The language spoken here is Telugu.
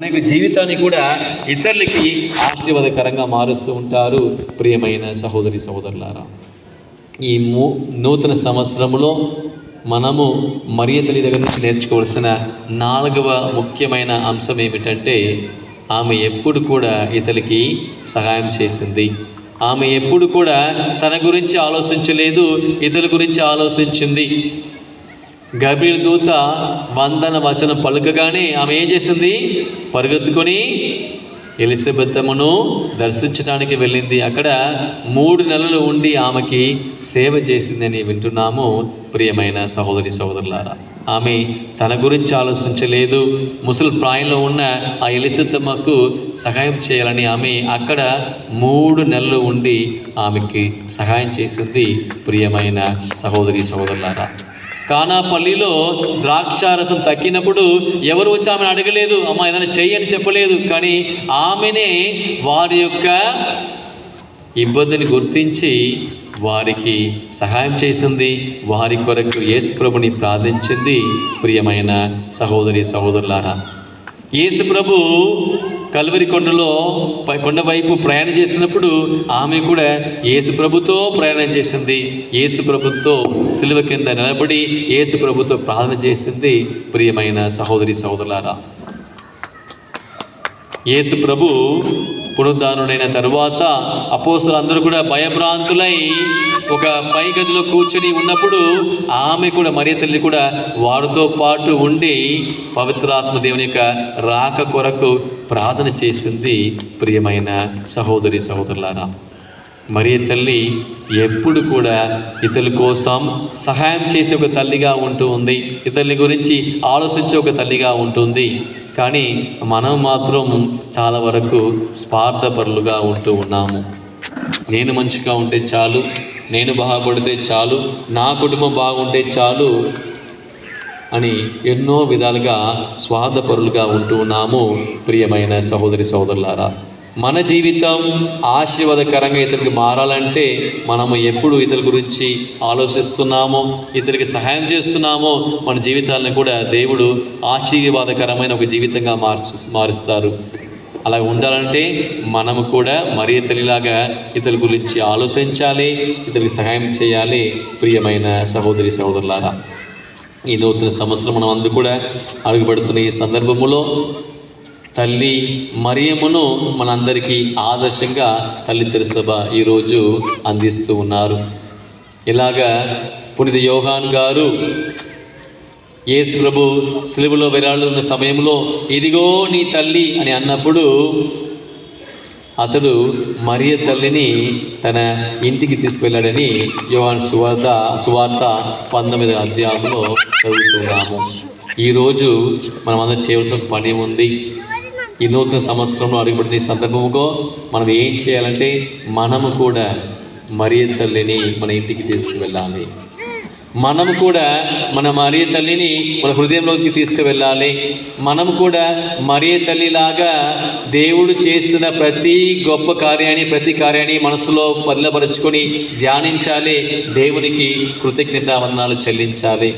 మన యొక్క జీవితాన్ని కూడా ఇతరులకి ఆశీర్వాదకరంగా మారుస్తూ ఉంటారు. ప్రియమైన సహోదరి సహోదరులారా ఈ మూ నూతన సంవత్సరంలో మనము మరియ తల్లి దగ్గర నుంచి నేర్చుకోవాల్సిన నాలుగవ ముఖ్యమైన అంశం ఏమిటంటే ఆమె ఎప్పుడు కూడా ఇతరులకి సహాయం చేసింది. ఆమె ఎప్పుడు కూడా తన గురించి ఆలోచించలేదు ఇతరుల గురించి ఆలోచించింది. గబీర్ దూత వందన వచనం పలుకగానే ఆమె ఏం చేసింది? పరిగెత్తుకొని ఎలిజబెత్తమ్మను దర్శించడానికి వెళ్ళింది. అక్కడ మూడు నెలలు ఉండి ఆమెకి సేవ చేసిందని వింటున్నాము ప్రియమైన సహోదరి సహోదరులారా. ఆమె తన గురించి ఆలోచించలేదు. ముసలి ప్రాయంలో ఉన్న ఆ ఎలిజబెత్తమ్మకు సహాయం చేయాలని ఆమె అక్కడ మూడు నెలలు ఉండి ఆమెకి సహాయం చేసింది ప్రియమైన సహోదరి సహోదరులారా. కానాపల్లిలో ద్రాక్షారసం తక్కినప్పుడు ఎవరు వచ్చి ఆమెను అడగలేదు? అమ్మ ఏదైనా చేయని చెప్పలేదు. కానీ ఆమెనే వారి యొక్క ఇబ్బందిని గుర్తించి వారికి సహాయం చేసింది. వారి కొరకు యేసుప్రభుని ప్రార్థించింది. ప్రియమైన సహోదరి సహోదరులారా యేసుప్రభు కల్వరి కొండలో పై- కొండ వైపు ప్రయాణం చేసినప్పుడు ఆమె కూడా యేసు ప్రభుతో ప్రయాణం చేసింది. యేసు ప్రభుతో సిలువ కింద నిలబడి యేసు ప్రభుతో ప్రార్థన చేసింది. ప్రియమైన సహోదరి సహోదరులారా యేసు ప్రభు పునరుద్ధానుడైన తరువాత అపోసులు అందరూ కూడా భయభ్రాంతులై ఒక పై గదిలో కూర్చొని ఉన్నప్పుడు ఆమె కూడా మరియ తల్లి కూడా వారితో పాటు ఉండి పవిత్రాత్మ దేవుని యొక్క రాక కొరకు ప్రార్థన చేసింది. ప్రియమైన సహోదరి సహోదరులారా మరియ తల్లి ఎప్పుడు కూడా ఇతరుల కోసం సహాయం చేసే ఒక తల్లిగా ఉంటూ ఉంది. ఇతరుల గురించి ఆలోచించే ఒక తల్లిగా ఉంటుంది కానీ మనం మాత్రం చాలా వరకు స్వార్థపరులుగా ఉంటూ ఉన్నాము. నేను మంచిగా ఉంటే చాలు నేను బాగుపడితే చాలు నా కుటుంబం బాగుంటే చాలు అని ఎన్నో విధాలుగా స్వార్థపరులుగా ఉంటూ ఉన్నాము ప్రియమైన సహోదరి సహోదరులారా. మన జీవితం ఆశీర్వాదకరంగా ఇతరులకు మారాలంటే మనము ఎప్పుడు ఇతరుల గురించి ఆలోచిస్తున్నామో ఇతరికి సహాయం చేస్తున్నామో మన జీవితాలను కూడా దేవుడు ఆశీర్వాదకరమైన ఒక జీవితంగా మార్చు మారుస్తారు. అలా ఉండాలంటే మనము కూడా మరీ తల్లిలాగా ఇతరుల గురించి ఆలోచించాలి ఇతరులకు సహాయం చేయాలి. ప్రియమైన సహోదరి సహోదరులారా ఈ నూతన సంవత్సరం మనం అందరూ కూడా అడుగుపెడుతున్న ఈ సందర్భములో తల్లి మరియమును మనందరికీ ఆదర్శంగా తల్లి తెరసభ ఈరోజు అందిస్తూ ఉన్నారు. ఇలాగా పునిత యోహాన్ గారు యేసు ప్రభు సిలువలో విరాళున్న సమయంలో ఇదిగో నీ తల్లి అని అన్నప్పుడు అతడు మరియ తల్లిని తన ఇంటికి తీసుకువెళ్ళాడని యోహాన్ సువార్త సువార్త పంతొమ్మిది అధ్యాయంలో చదువుతున్నాము. ఈరోజు మనం అందరం చేయవలసిన పని ఉంది. ఈ నూతన సంవత్సరంలో అడుగుపెడుతున్న ఈ సందర్భముకో మనం ఏం చేయాలంటే మనము కూడా మరియ తల్లిని మన ఇంటికి తీసుకువెళ్ళాలి. మనం కూడా మన మరియ తల్లిని మన హృదయంలోకి తీసుకువెళ్ళాలి. మనం కూడా మరియ తల్లిలాగా దేవుడు చేసిన ప్రతి గొప్ప కార్యాన్ని ప్రతి కార్యాన్ని మనసులో పరిలపరుచుకొని ధ్యానించాలి. దేవునికి కృతజ్ఞత వందనాలు చెల్లించాలి.